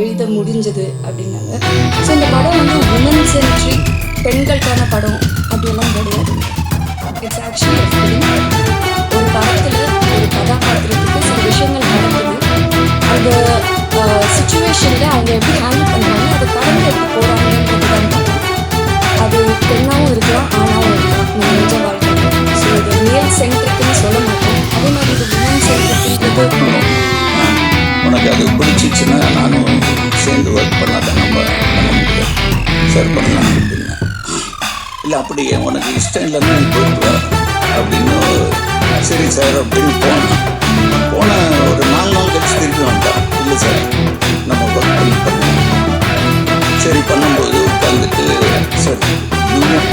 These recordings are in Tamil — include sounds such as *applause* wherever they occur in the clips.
எழுத முடிஞ்சது அப்படின்னாங்க. ஸோ இந்த படம் வந்து உமன் சென்ட்ரி பெண்களுக்கான படம் அப்படிலாம் கிடையாது. இட்ஸ் ஆக்சுவலி ஒரு படத்தில் ஒரு கதாபாத்திரத்துக்கு சில விஷயங்கள் நடக்குது. அந்த சுச்சுவேஷனில் அவங்க எப்படி ஹேண்டில் பண்ணுறாங்க அதை கடந்து எப்படி போகிறாங்கன்றது தான் அது பெண்ணாகவும் இருக்கலாம் ஆணாகவும் இருக்கலாம். நம்ம நிஜ வாழ்க்கை ஸோ இது மேல் சென்ட்ரிக்குன்னு சொல்ல மாட்டோம் அதே மாதிரி இது உமன் சென்ட்ரிக்குன்றது உனக்கு அது பிடிச்சிச்சுன்னா ஷேர் பண்ணலாம் அப்படின்னா இல்லை அப்படி உனக்கு இஷ்டம் இல்லைன்னா நீ போயிட்டு அப்படின்னு சரி சார் அப்படின்னு போனேன். போன ஒரு நாலு நாள் கழிச்சு திருப்பி வந்தான். இல்லை சார் நம்ம ஒர்க் பண்ணி சரி பண்ணும்போது உட்காந்துட்டு சார் யூனிட்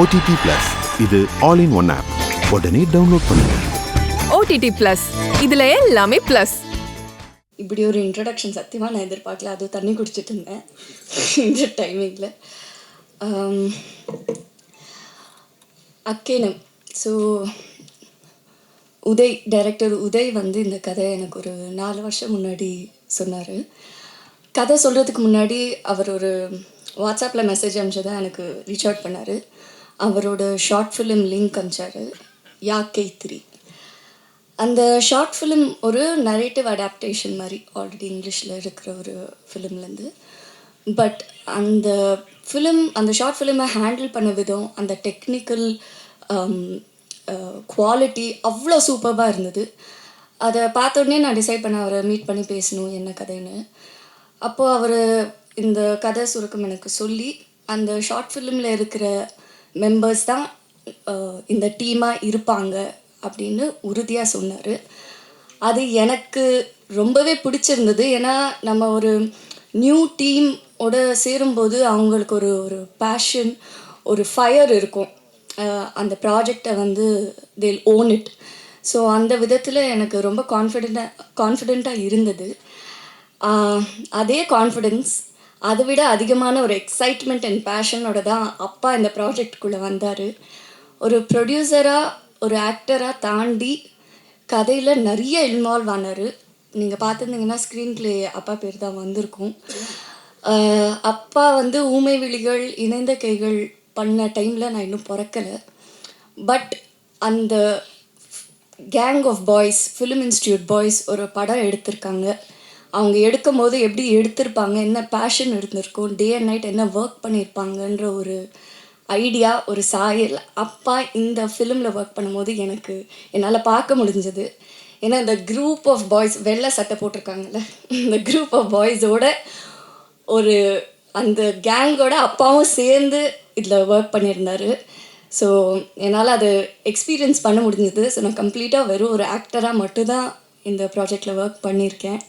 ஓடிடி பிளஸ் இது ஆல் இன் ஒன் ஆப் உடனே டவுன்லோட் பண்ணுங்க. ஓடிடி பிளஸ் இதுல எல்லாமே பிளஸ் இப்படி ஒரு இன்ட்ரடக்ஷன் சத்தியமாக நான் எதிர்பார்க்கல. அது தண்ணி குடிச்சிட்டு இருந்தேன். இந்த டைமிங்கில் அக்கேனம் ஸோ உதய் டைரக்டர் உதய் வந்து இந்த கதையை எனக்கு ஒரு நாலு வருஷம் முன்னாடி சொன்னார். கதை சொல்கிறதுக்கு முன்னாடி அவர் ஒரு வாட்ஸ்அப்பில் மெசேஜ் அனுப்பிச்சதா எனக்கு ரீச் அவுட் பண்ணார். அவரோட short film link அனுப்பிச்சாரு. Yaakkai three. அந்த ஷார்ட் ஃபிலிம் ஒரு நரேட்டிவ் அடாப்டேஷன் மாதிரி ஆல்ரெடி இங்கிலீஷில் இருக்கிற ஒரு ஃபிலிம்லேருந்து பட் அந்த ஃபிலிம் அந்த ஷார்ட் ஃபிலிமை ஹேண்டில் பண்ண விதம் அந்த டெக்னிக்கல் குவாலிட்டி அவ்வளோ சூப்பராக இருந்தது. அதை பார்த்தோடனே நான் டிசைட் பண்ண அவரை மீட் பண்ணி பேசணும் என்ன கதைன்னு. அப்போது அவர் இந்த கதை சுருக்கம் எனக்கு சொல்லி அந்த ஷார்ட் ஃபிலிமில் இருக்கிற மெம்பர்ஸ் தான் இந்த டீமாக இருப்பாங்க அப்படின்னு உறுதியாக சொன்னார். அது எனக்கு ரொம்பவே பிடிச்சிருந்தது. ஏன்னா நம்ம ஒரு நியூ டீமோட சேரும்போது அவங்களுக்கு ஒரு ஒரு பேஷன் ஒரு ஃபயர் இருக்கும். அந்த ப்ராஜெக்டை வந்து தேல் ஓன் இட் ஸோ அந்த விதத்தில் எனக்கு ரொம்ப கான்ஃபிடெண்ட்டாக கான்ஃபிடெண்ட்டாக இருந்தது. அதே கான்ஃபிடென்ஸ் அதை விட அதிகமான ஒரு எக்ஸைட்மெண்ட் அண்ட் பேஷனோட தான் அப்பா இந்த ப்ராஜெக்ட்குள்ளே வந்தார். ஒரு ப்ரொடியூசராக ஒரு ஆக்டராக தாண்டி கதையில் நிறைய இன்வால்வ் ஆனார். நீங்கள் பார்த்துருந்தீங்கன்னா ஸ்க்ரீன் பிளே அப்பா பேர் தான் வந்திருக்கும். அப்பா வந்து ஊமை விழிகள் இணைந்த கைகள் பண்ண டைமில் நான் இன்னும் பிறக்கலை. பட் அந்த gang of boys film institute boys ஒரு படம் எடுத்திருக்காங்க. அவங்க எடுக்கும் போது எப்படி எடுத்திருப்பாங்க என்ன பேஷன் இருந்திருக்கும் டே அண்ட் நைட் என்ன ஒர்க் பண்ணியிருப்பாங்கன்ற ஒரு ஐடியா ஒரு சாயல். அப்பா இந்த ஃபிலிமில் ஒர்க் பண்ணும்போது எனக்கு என்னால் பார்க்க முடிஞ்சது. ஏன்னா இந்த குரூப் ஆஃப் பாய்ஸ் வெள்ளை சட்டை போட்டிருக்காங்கல்ல இந்த குரூப் ஆஃப் பாய்ஸோட ஒரு அந்த கேங்கோட அப்பாவும் சேர்ந்து இதில் ஒர்க் பண்ணியிருந்தார். ஸோ என்னால் அது எக்ஸ்பீரியன்ஸ் பண்ண முடிஞ்சது. ஸோ நான் கம்ப்ளீட்டாக வெறும் ஒரு ஆக்டராக மட்டும்தான் இந்த ப்ராஜெக்டில் ஒர்க் பண்ணியிருக்கேன்.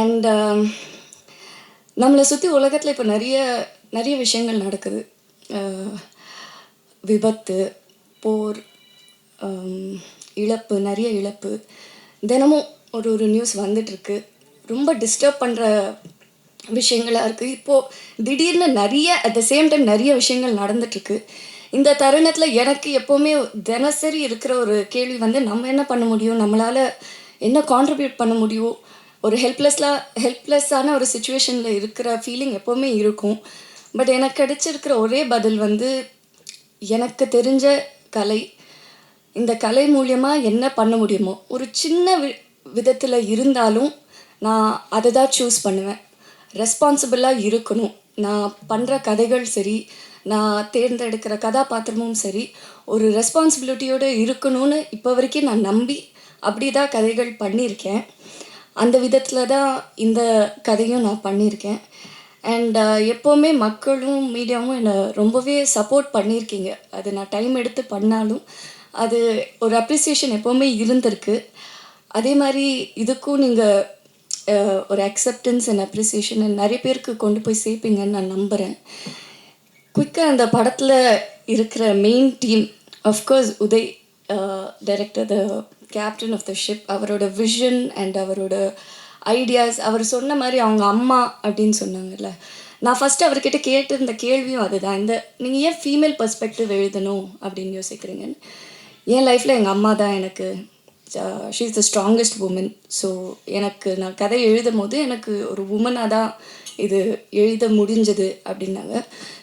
அண்ட் um, நம்மளை சுற்றி உலகத்தில் இப்போ நிறைய நிறைய விஷயங்கள் நடக்குது. விபத்து போர் இழப்பு நிறைய இழப்பு. தினமும் ஒரு ஒரு நியூஸ் வந்துட்டுருக்கு. ரொம்ப டிஸ்டர்ப் பண்ணுற விஷயங்களாக இருக்குது இப்போது திடீர்னு நிறைய அட் த சேம் டைம் நிறைய விஷயங்கள் நடந்துட்டுருக்கு. இந்த தருணத்தில் எனக்கு எப்போவுமே தினசரி இருக்கிற ஒரு கேள்வி வந்து நம்ம என்ன பண்ண முடியும்? நம்மளால் என்ன கான்ட்ரிபியூட் பண்ண முடியும்? ஒரு ஹெல்ப்லெஸ்லாம் ஹெல்ப்லெஸ்ஸான ஒரு சுச்சுவேஷனில் இருக்கிற ஃபீலிங் எப்போவுமே இருக்கும். பட் எனக்கு கிடைச்சிருக்கிற ஒரே பதில் வந்து எனக்கு தெரிஞ்ச கலை. இந்த கலை மூலியமாக என்ன பண்ண முடியுமோ ஒரு சின்ன வி விதத்தில் இருந்தாலும் நான் அதை தான் சூஸ் பண்ணுவேன். ரெஸ்பான்சிபிளாக இருக்கணும். நான் பண்ணுற கதைகள் சரி நான் தேர்ந்தெடுக்கிற கதாபாத்திரமும் சரி ஒரு ரெஸ்பான்சிபிலிட்டியோடு இருக்கணும்னு இப்போ வரைக்கும் நான் நம்பி அப்படி தான் கதைகள் பண்ணியிருக்கேன். அந்த விதத்தில் தான் இந்த கதையும் நான் பண்ணியிருக்கேன். அண்ட் uh, எப்போவுமே மக்களும் மீடியாவும் என்னை ரொம்பவே சப்போர்ட் பண்ணியிருக்கீங்க. அது நான் டைம் எடுத்து பண்ணாலும் அது ஒரு அப்ரிசியேஷன் எப்போவுமே இருந்திருக்கு. அதே மாதிரி இதுக்கும் நீங்கள் uh, ஒரு அக்செப்டன்ஸ் அண்ட் அப்ரிசியேஷன் நிறைய பேருக்கு கொண்டு போய் சேர்ப்பீங்கன்னு நான் நம்புகிறேன் குயிக்காக அந்த படத்தில் இருக்கிற main team of course Uday uh, director the captain of the ship அவரோட விஷன் அண்ட் அவரோட ஐடியாஸ் அவர் சொன்ன மாதிரி அவங்க அம்மா அப்படின்னு சொன்னாங்கல்ல. நான் ஃபஸ்ட்டு அவர்கிட்ட கேட்டிருந்த கேள்வியும் அதுதான். இந்த நீங்கள் ஏன் ஃபீமேல் பர்ஸ்பெக்டிவ் எழுதணும் அப்படின்னு யோசிக்கிறீங்கன்னு என் லைஃப்பில் எங்கள் அம்மா தான் எனக்கு she is the strongest woman so எனக்கு நான் கதை எழுதும் போது எனக்கு ஒரு உமனாக தான் இது எழுத முடிஞ்சது அப்படின்னாங்க.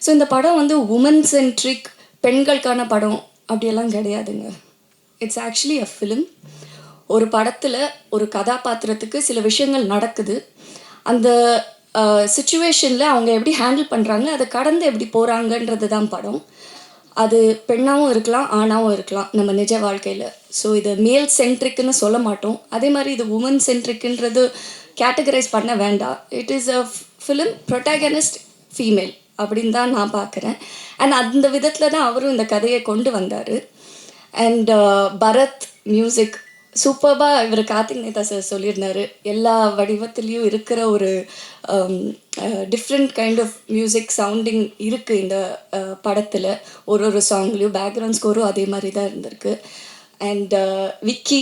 ஸோ இந்த படம் வந்து உமன் சென்ட்ரிக் பெண்களுக்கான படம் அப்படியெல்லாம் கிடையாதுங்க. இட்ஸ் ஆக்சுவலி அ ஃபிலிம் ஒரு படத்தில் ஒரு கதாபாத்திரத்துக்கு சில விஷயங்கள் நடக்குது. அந்த சுச்சுவேஷனில் அவங்க எப்படி ஹேண்டில் பண்ணுறாங்க அதை கடந்து எப்படி போகிறாங்கன்றது தான் படம். அது பெண்ணாகவும் இருக்கலாம் ஆணாகவும் இருக்கலாம் நம்ம நிஜ வாழ்க்கையில். ஸோ இது மேல் சென்ட்ரிக்குன்னு சொல்ல மாட்டோம். அதே மாதிரி இது உமன் சென்ட்ரிக்குன்றது கேட்டகரைஸ் பண்ண வேண்டாம். It is a film protagonist female அப்படின்னு தான் நான் பார்க்குறேன். அண்ட் அந்த விதத்தில் தான் அவரும் இந்த கதையை கொண்டு வந்தார். அண்ட் பரத் மியூசிக் சூப்பர்பாக இவர் கார்த்திக் நேதா சார் சொல்லியிருந்தாரு. எல்லா வடிவத்துலேயும் இருக்கிற ஒரு different kind of music sounding இருக்குது இந்த uh, படத்தில். ஒரு ஒரு சாங்லேயும் பேக்ரவுண்ட் ஸ்கோரும் அதே மாதிரி தான் இருந்திருக்கு. அண்ட் விக்கி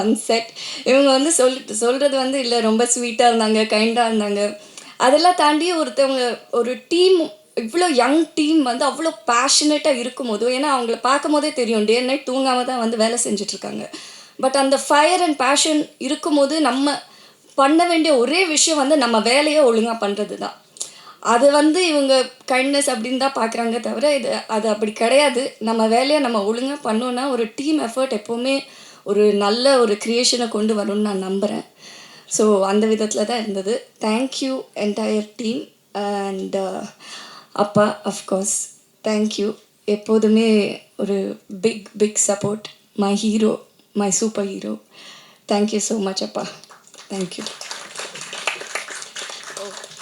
ஆன் செட் இவங்க வந்து சொல் சொல்கிறது வந்து இல்லை ரொம்ப ஸ்வீட்டாக இருந்தாங்க கைண்டாக இருந்தாங்க. அதெல்லாம் தாண்டி ஒருத்தவங்க ஒரு டீம் இவ்வளோ யங் டீம் வந்து அவ்வளோ பேஷனேட்டாக இருக்கும் போது ஏன்னா அவங்கள பார்க்கும் போதே தெரியும் டே நைட் தூங்காமல் தான் வந்து வேலை செஞ்சிட்ருக்காங்க. பட் அந்த ஃபயர் அண்ட் பேஷன் இருக்கும் போது நம்ம பண்ண வேண்டிய ஒரே விஷயம் வந்து நம்ம வேலையை ஒழுங்காக பண்ணுறது தான். அது வந்து இவங்க கைண்ட்னஸ் அப்படின்னு தான் பார்க்குறாங்க தவிர இது அது அப்படி கிடையாது. நம்ம வேலையை நம்ம ஒழுங்காக பண்ணோன்னா ஒரு டீம் எஃபர்ட் எப்போவுமே ஒரு நல்ல ஒரு க்ரியேஷனை கொண்டு வரும்னு நான் நம்புகிறேன் ஸோ அந்த விதத்தில் தான் இருந்தது. Thank you entire team and அப்பா அஃப்கோர்ஸ் தேங்க்யூ எப்போதுமே ஒரு big big support my hero my super hero thank you so much அப்பா. தேங்க்யூ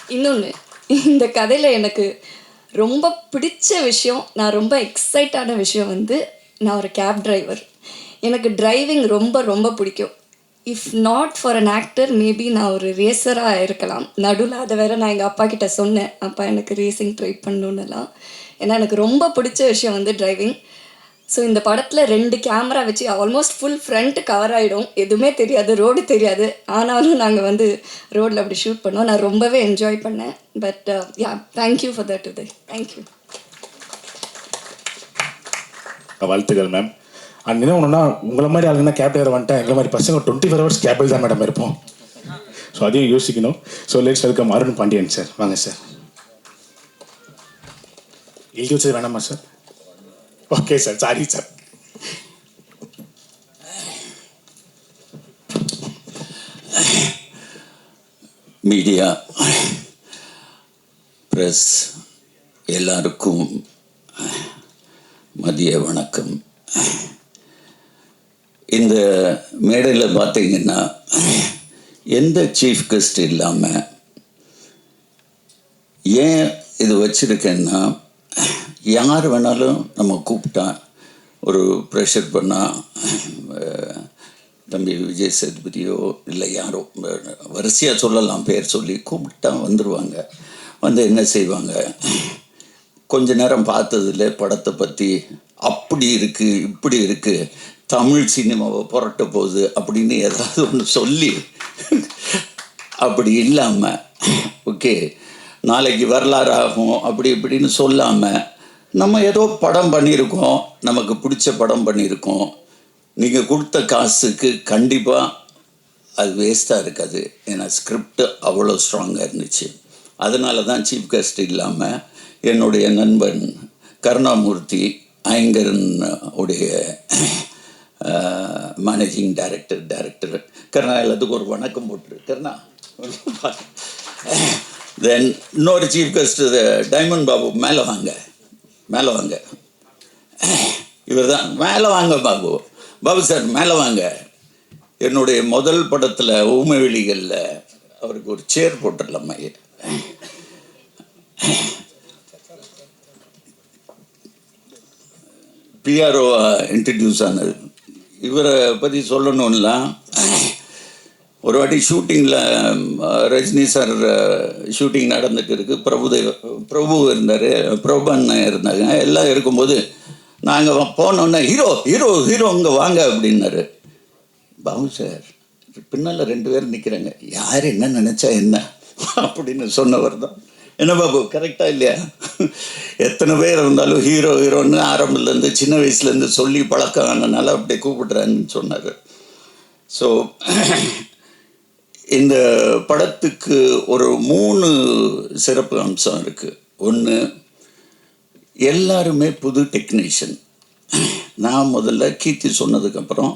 இன்னொன்று இந்த கதையில் எனக்கு ரொம்ப பிடிச்ச விஷயம் நான் ரொம்ப எக்ஸைட்டான விஷயம் வந்து நான் ஒரு கேப் டிரைவர் எனக்கு டிரைவிங் ரொம்ப ரொம்ப பிடிக்கும். If not for an actor maybe நான் ஒரு ரேசராக இருக்கலாம். நடுவில் அதை வேற நான் எங்கள் அப்பா கிட்ட சொன்னேன். அப்பா எனக்கு ரேசிங் ட்ரை பண்ணணுன்னெல்லாம் ஏன்னா எனக்கு ரொம்ப பிடிச்ச விஷயம் வந்து டிரைவிங் ஸோ இந்த படத்தில் ரெண்டு கேமரா வச்சு ஆல்மோஸ்ட் ஃபுல் ஃப்ரண்ட் கவர் ஆகிடும் எதுவுமே தெரியாது ரோடு தெரியாது. ஆனாலும் நாங்கள் வந்து ரோடில் அப்படி ஷூட் பண்ணோம். நான் ரொம்பவே என்ஜாய் பண்ணேன். But ya thank you for that இது தேங்க்யூ வாழ்த்துக்கள் மேம் அண்ட் என்ன ஒன்றுனா உங்களை மாதிரி ஆளுங்கன்னா கேப் டிரைவர் வந்துட்டேன். எங்களை மாதிரி பசங்க டுவெண்ட்டி ஃபோர் ஹவர்ஸ் கேபிள் தான் மேடம் இருப்போம். ஸோ அதையும் யோசிக்கணும். So let's welcome Arun Pandian sir வாங்க சார் எழுதி வச்சது வேணாமா sir okay sir sorry sir media press எல்லாருக்கும் மதிய வணக்கம். இந்த மேடையில் பார்த்தீங்கன்னா எந்த சீஃப் கெஸ்ட் இல்லாமல் ஏன் இது வச்சுருக்கேன்னா யார் வேணாலும் நம்ம கூப்பிட்டா ஒரு ப்ரெஷர் பண்ணால் தம்பி விஜய் சேதுபதியோ இல்லை யாரோ வரிசையாக சொல்லலாம் பேர் சொல்லி கூப்பிட்டா வந்துடுவாங்க வந்து என்ன செய்வாங்க? கொஞ்ச நேரம் பார்த்ததுல படத்தை பற்றி அப்படி இருக்குது இப்படி இருக்குது தமிழ் சினிமாவை புரட்ட போகுது அப்படின்னு ஏதாவது ஒன்று சொல்லி அப்படி இல்லாமல் ஓகே நாளைக்கு வரலாறு ஆகும் அப்படி இப்படின்னு சொல்லாமல் நம்ம ஏதோ படம் பண்ணியிருக்கோம் நமக்கு பிடிச்ச படம் பண்ணியிருக்கோம். நீங்கள் கொடுத்த காசுக்கு கண்டிப்பாக அது வேஸ்ட்டாக இருக்காது. ஏன்னா ஸ்கிரிப்ட் அவ்வளோ ஸ்ட்ராங்காக இருந்துச்சு. அதனால தான் சீஃப் கெஸ்ட் இல்லாமல் என்னுடைய நண்பன் கருணாமூர்த்தி ஐங்கரன் உடைய மேனேஜிங் டைரக்டர் டைரக்டர் கருணா எல்லாத்துக்கும் ஒரு வணக்கம் போட்டுரு. கருணா தென் இன்னொரு சீஃப் கெஸ்ட் டைமண்ட் பாபு மேலே வாங்க. மேலே வாங்க. இவர் தான். மேலே வாங்க பாபு. பாபு சார் மேலே வாங்க. என்னுடைய முதல் படத்தில் ஊமைவெளிகளில் அவருக்கு ஒரு சேர் போட்டுடலாமா பிஆர்ஓ இன்ட்ரடியூஸ் ஆனது. இவரை பற்றி சொல்லணும்னா ஒரு வாட்டி ஷூட்டிங்கில் ரஜினி சார் ஷூட்டிங் நடந்துட்டு இருக்கு. பிரபுதேவ பிரபு இருந்தார் பிரபன் இருந்தாங்க. எல்லாம் இருக்கும்போது நாங்கள் போனோன்னே ஹீரோ ஹீரோ ஹீரோ இங்கே வாங்க அப்படின்னாரு. பாபு சார் பின்னால் ரெண்டு பேரும் நிற்கிறாங்க யார் என்ன நினச்சா என்ன? அப்படின்னு சொன்னவர் தான். என்ன பாபு கரெக்டாக இல்லையா? எத்தனை பேர் இருந்தாலும் ஹீரோ ஹீரோன்னு ஆரம்பத்துலேருந்து சின்ன வயசுலேருந்து சொல்லி பழக்கம் ஆனனால அப்படியே கூப்பிடுறேன்னு சொன்னார் ஸோ இந்த படத்துக்கு ஒரு மூணு சிறப்பு அம்சம் இருக்குது ஒன்று எல்லாருமே புது டெக்னீஷியன் நான் முதல்ல கீர்த்தி சொன்னதுக்கப்புறம்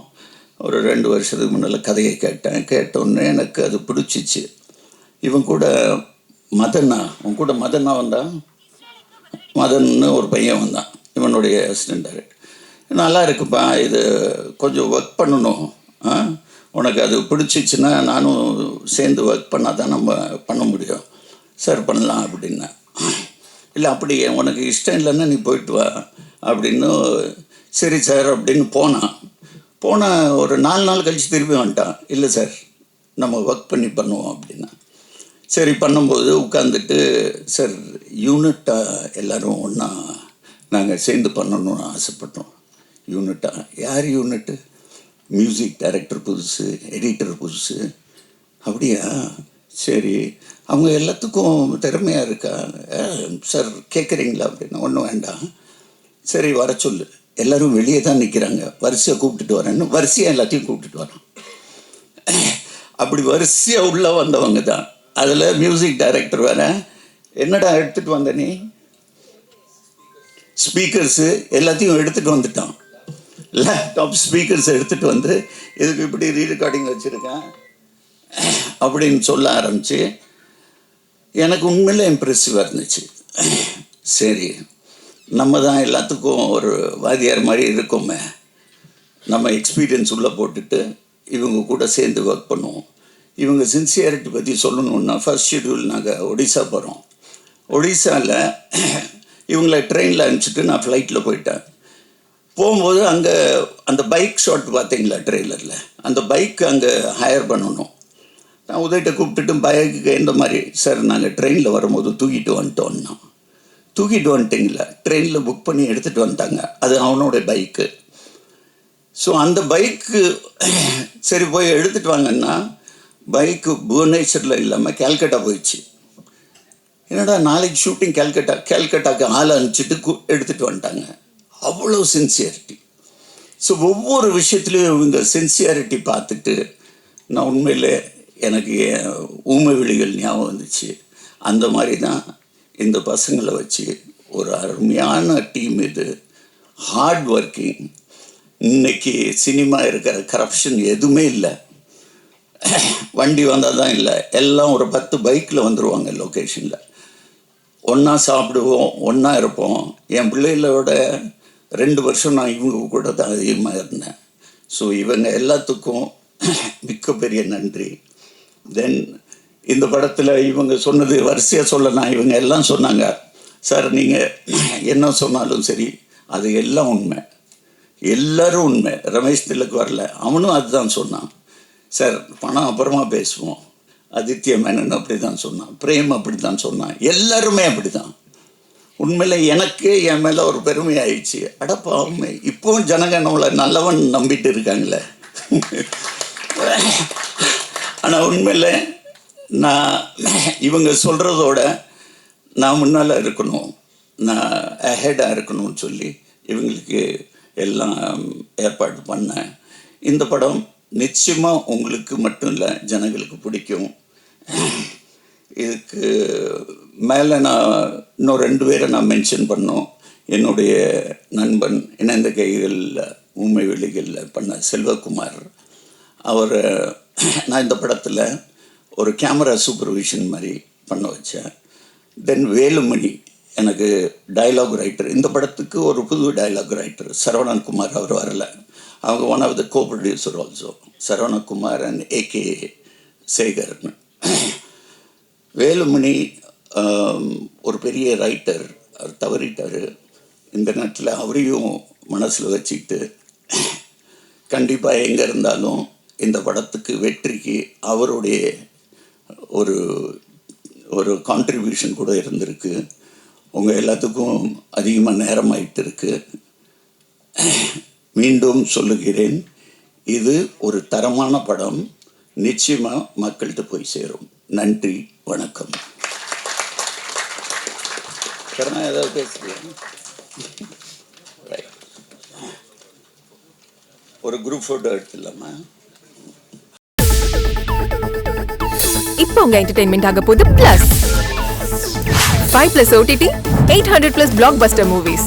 ஒரு ரெண்டு வருஷத்துக்கு முன்னால் கதையை கேட்டேன். கேட்டோன்னே எனக்கு அது பிடிச்சிச்சு. இவன் கூட மதன்னா? உன் கூட மதன்னா வந்தான் மதன்னு ஒரு பையன் வந்தான். இவனுடைய அசிஸ்டண்ட் நல்லா இருக்குப்பா இது கொஞ்சம் ஒர்க் பண்ணணும். ஆ? உனக்கு அது பிடிச்சிச்சுன்னா நானும் சேர்ந்து ஒர்க் பண்ணால் தான் நம்ம பண்ண முடியும். சார் பண்ணலாம் அப்படின்னா. இல்லை அப்படி உனக்கு இஷ்டம் இல்லைன்னா நீ போயிட்டு வா அப்படின்னு சரி சார் அப்படின்னு போனான். போன ஒரு நாலு நாள் கழித்து திரும்பி வந்துட்டான். இல்லை சார் நம்ம ஒர்க் பண்ணி பண்ணுவோம் அப்படின்னா. சரி பண்ணும்போது உட்காந்துட்டு சார் யூனிட்டாக எல்லோரும் ஒன்றா நாங்கள் சேர்ந்து பண்ணணும்னு ஆசைப்பட்டோம். யூனிட்டாக யார் யூனிட்டு? மியூசிக் டைரக்டர் புதுசு எடிட்டர் புதுசு. அப்படியா? சரி அவங்க எல்லாத்துக்கும் திறமையாக இருக்கா? சார் கேட்குறீங்களா அப்படின்னா ஒன்றும் வேண்டாம். சரி வர சொல்லு. எல்லோரும் வெளியே தான் நிற்கிறாங்க வரிசையாக கூப்பிட்டுட்டு வரேன்னு வரிசையாக எல்லாத்தையும் கூப்பிட்டுட்டு வரான் *clears throat* அப்படி வரிசையாக உள்ளே வந்தவங்க தான். அதில் மியூசிக் டைரக்டர் வேற. என்னடா எடுத்துகிட்டு வந்த நீ? ஸ்பீக்கர்ஸு எல்லாத்தையும் எடுத்துகிட்டு வந்துட்டான். லேப்டாப் ஸ்பீக்கர்ஸ் எடுத்துகிட்டு வந்து இதுக்கு இப்படி ரீ ரெக்கார்டிங் வச்சுருக்கேன் அப்படின்னு சொல்ல ஆரம்பிச்சு எனக்கு உண்மையில் இம்ப்ரெசிவாக இருந்துச்சு. சரி நம்ம தான் எல்லாத்துக்கும் ஒரு வாதியார் மாதிரி இருக்கோமே. நம்ம எக்ஸ்பீரியன்ஸ் உள்ளே போட்டுட்டு இவங்க கூட சேர்ந்து ஒர்க் பண்ணுவோம். இவங்க சின்சியாரிட்டி பற்றி சொல்லணுன்னா ஃபர்ஸ்ட் ஷெடியூல் நாங்கள் ஒடிசா போகிறோம் ஒடிசாவில் இவங்களை ட்ரெயினில் அனுப்பிச்சிட்டு நான் ஃப்ளைட்டில் போயிட்டேன். போகும்போது அங்கே அந்த பைக் ஷாட் பார்த்தீங்களா ட்ரெய்லரில் அந்த பைக் அங்கே ஹையர் பண்ணணும். நான் உதயிட்ட கூப்பிட்டுட்டு பைக்கு எந்த மாதிரி சார் நாங்கள் ட்ரெயினில் வரும்போது தூக்கிட்டு வந்துட்டோன்னா தூக்கிட்டு வந்துட்டிங்களா? ட்ரெயினில் புக் பண்ணி எடுத்துகிட்டு வந்துட்டாங்க. அது அவனோட பைக்கு ஸோ அந்த பைக்கு சரி போய் எடுத்துகிட்டு வாங்கன்னா பைக்கு புவனேஸ்வரில் இல்லாமல் கேல்கட்டா போயிடுச்சு. என்னடா நாளைக்கு ஷூட்டிங் கேல்கட்டா கேல்கட்டாக்கு ஆள் அனுப்பிச்சிட்டு கு எடுத்துகிட்டு வந்துட்டாங்க. அவ்வளோ சின்சியாரிட்டி ஸோ ஒவ்வொரு விஷயத்துலையும் இவங்க சின்சியாரிட்டி பார்த்துட்டு நான் உண்மையில் எனக்கு ஊமை விழிகள் ஞாபகம் வந்துச்சு. அந்த மாதிரி தான் இந்த பசங்களை வச்சு ஒரு அருமையான டீம் இது. ஹார்ட் ஒர்க்கிங் இன்னைக்கு சினிமா இருக்கிற கரப்ஷன் எதுவுமே இல்லை. *coughs* வண்டி வந்தால் தான் இல்லை. எல்லாம் ஒரு பத்து பைக்கில் வந்துடுவாங்க லொக்கேஷனில் ஒன்றா சாப்பிடுவோம் ஒன்றா இருப்போம். என் பிள்ளைகளோட ரெண்டு வருஷம் நான் இவங்க கூட தான் அதிகமாக இருந்தேன். ஸோ இவங்க எல்லாத்துக்கும் *coughs* மிக்க பெரிய நன்றி. தென் இந்த படத்தில் இவங்க சொன்னது வரிசையாக சொல்லலாம் இவங்க எல்லாம் சொன்னாங்க சார் நீங்கள் *coughs* என்ன சொன்னாலும் சரி அது எல்லாம் உண்மை. எல்லோரும் உண்மை. ரமேஷ் திலக் வரல. அவனும் அதுதான் சொன்னான். சார் பணம் அப்புறமா பேசுவோம். ஆதித்ய மேனன் அப்படி தான் சொன்னான். பிரேம் அப்படி தான் சொன்னான். எல்லாருமே அப்படி தான் உண்மையில் எனக்கு என் மேலே ஒரு பெருமை ஆயிடுச்சு. அடப்பாவுமே இப்போவும் ஜனங்க நம்மளை நல்லவன் நம்பிட்டு இருக்காங்களே. ஆனால் உண்மையில் நான் இவங்க சொல்கிறதோட நான் முன்னால் இருக்கணும். நான் அஹெடாக இருக்கணும்னு சொல்லி இவங்களுக்கு எல்லாம் ஏற்பாடு பண்ணேன். இந்த படம் நிச்சயமாக உங்களுக்கு மட்டும் இல்லை ஜனங்களுக்கு பிடிக்கும். இதுக்கு மேலே நான் இன்னும் ரெண்டு பேரை நான் மென்ஷன் பண்ணோம். என்னுடைய நண்பன் இணைந்த கைகளில் ஊமை வெளிகளில் பண்ண செல்வகுமார். அவர் நான் இந்த படத்தில் ஒரு கேமரா சூப்பர்விஷன் மாதிரி பண்ண வச்சேன். தென் வேலுமணி எனக்கு டயலாக் ரைட்டர் இந்த படத்துக்கு ஒரு புது டயலாக் ரைட்டர் சரவணன் குமார் அவர் வரலை. அவங்க one of the co producer also Saravanakumar and AK சேகர்னு. Velumani ஒரு பெரிய ரைட்டர் அவர் தவறிட்டார். இந்த நேரத்தில் அவரையும் மனசில் வச்சுக்கிட்டு கண்டிப்பாக எங்கே இருந்தாலும் இந்த படத்துக்கு வெற்றிக்கு அவருடைய ஒரு ஒரு கான்ட்ரிபியூஷன் கூட இருந்திருக்கு. உங்கள் எல்லாத்துக்கும் அதிகமாக நேரமாகிட்டு இருக்குது மீண்டும் சொல்லுகிறேன் இது ஒரு தரமான படம். நிச்சயமாக மக்கள்கிட்ட போய் சேரும். நன்றி வணக்கம். ஏதாவது பேசுகிறேன் ஒரு குரூப் ஃபோட்டோ எடுத்துடலாமா? இப்போ உங்க என்டர்டைன்மெண்ட் ஆக போகுது plus five plus OTT eight hundred plus blockbuster movies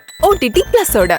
OTT பிளஸோட